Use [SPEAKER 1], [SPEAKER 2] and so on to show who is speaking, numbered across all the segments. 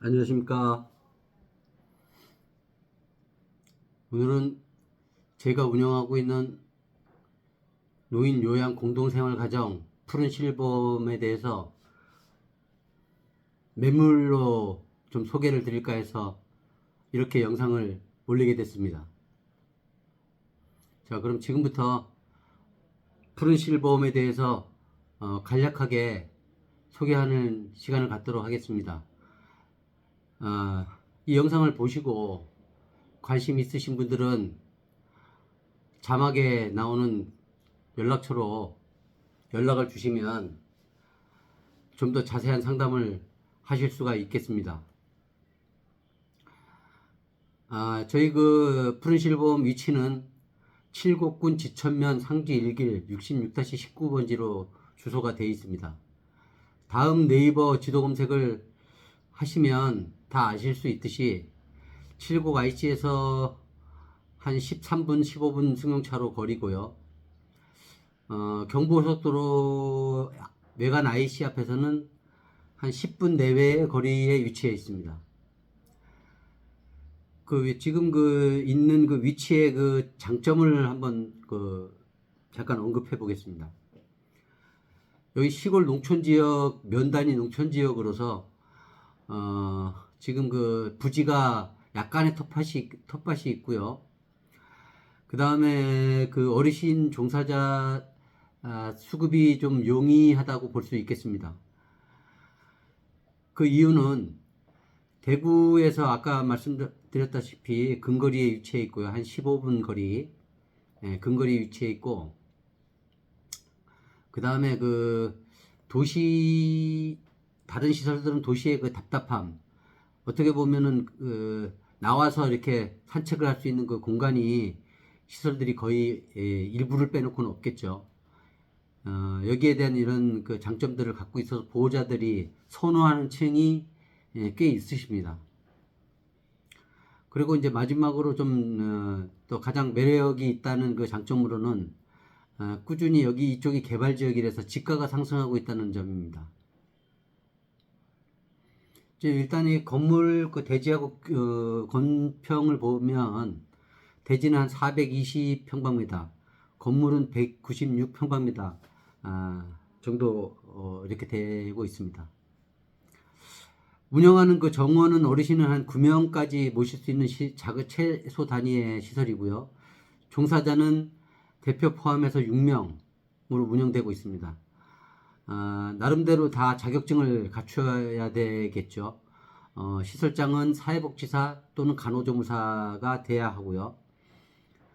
[SPEAKER 1] 안녕하십니까. 오늘은 제가 운영하고 있는 노인 요양 공동생활 가정 푸른 실범에 대해서 매물로 좀 소개를 드릴까 해서 이렇게 영상을 올리게 됐습니다. 자, 그럼 지금부터 푸른 실범에 대해서 어, 간략하게 소개하는 시간을 갖도록 하겠습니다. 아, 이 영상을 보시고 관심 있으신 분들은 자막에 나오는 연락처로 연락을 주시면 좀 더 자세한 상담을 하실 수가 있겠습니다. 아, 저희 그 푸른실보험 위치는 칠곡군 지천면 상지 1길 66-19번지로 주소가 되어 있습니다. 다음 네이버 지도 검색을 하시면 다 아실 수 있듯이 칠곡 IC에서 한 13분, 15분 승용차로 거리고요. 어, 경부고속도로 외관 IC 앞에서는 한 10분 내외의 거리에 위치해 있습니다. 그 위- 지금 그 있는 그 위치의 그 장점을 한번 그 잠깐 언급해 보겠습니다. 여기 시골 농촌 지역 면단위 농촌 지역으로서 어, 지금 그 부지가 약간의 텃밭이 텃밭이 있고요. 그 다음에 그 어르신 종사자 아, 수급이 좀 용이하다고 볼 수 있겠습니다. 그 이유는 대구에서 아까 말씀드렸다시피 근거리에 위치해 있고요. 한 15분 거리, 예, 근거리 위치해 있고, 그 다음에 그 도시, 다른 시설들은 도시의 그 답답함, 어떻게 보면은 그 나와서 이렇게 산책을 할 수 있는 그 공간이 시설들이 거의 예, 일부를 빼놓고는 없겠죠. 어, 여기에 대한 이런 그 장점들을 갖고 있어서 보호자들이 선호하는 층이 예, 꽤 있으십니다. 그리고 이제 마지막으로 좀, 어, 또 가장 매력이 있다는 그 장점으로는, 어, 꾸준히 여기 이쪽이 개발 지역이라서 지가가 상승하고 있다는 점입니다. 이제 일단 이 건물 그 대지하고 어, 건평을 보면 대지는 한 420평방미터, 건물은 196평방미터 아, 정도 어, 이렇게 되고 있습니다. 운영하는 그 정원은 어르신은 한 9명까지 모실 수 있는 시, 작은 최소 단위의 시설이고요. 종사자는 대표 포함해서 6명으로 운영되고 있습니다. 아, 나름대로 다 자격증을 갖춰야 되겠죠. 어, 시설장은 사회복지사 또는 간호조무사가 돼야 하고요.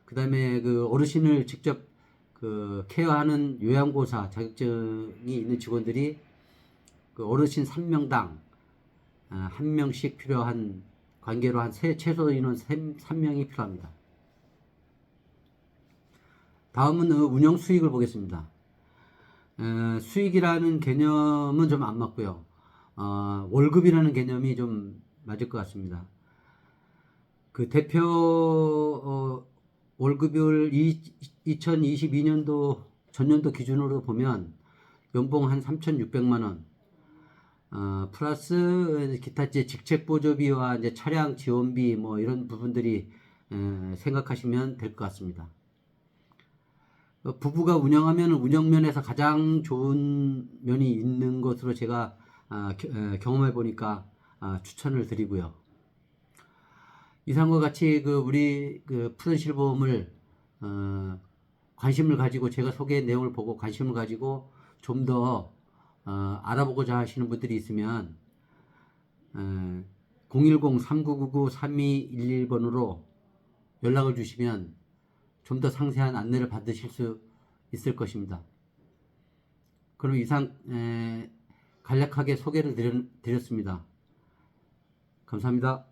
[SPEAKER 1] 그 다음에 그 어르신을 직접 그 케어하는 요양보호사 자격증이 있는 직원들이 그 어르신 3명당 아, 한 명씩 필요한 관계로 한 세, 최소 인원 3, 3명이 필요합니다. 다음은 어, 운영 수익을 보겠습니다. 에, 수익이라는 개념은 좀 안 맞고요. 어, 월급이라는 개념이 좀 맞을 것 같습니다. 그 대표 어, 월급을 2022년도 전년도 기준으로 보면 연봉 한 3,600만 원, 어, 플러스 기타 이제 직책 보조비와 이제 차량 지원비 뭐 이런 부분들이 에, 생각하시면 될 것 같습니다. 어, 부부가 운영하면 운영면에서 가장 좋은 면이 있는 것으로 제가 아, 경험해 보니까 아, 추천을 드리고요. 이상과 같이 그 우리 그 푸른 실보험을 어, 관심을 가지고 제가 소개한 내용을 보고 관심을 가지고 좀더 어, 알아보고자 하시는 분들이 있으면 어, 010-3999-3211번으로 연락을 주시면 좀 더 상세한 안내를 받으실 수 있을 것입니다. 그럼 이상 에, 간략하게 소개를 드렸, 드렸습니다. 감사합니다.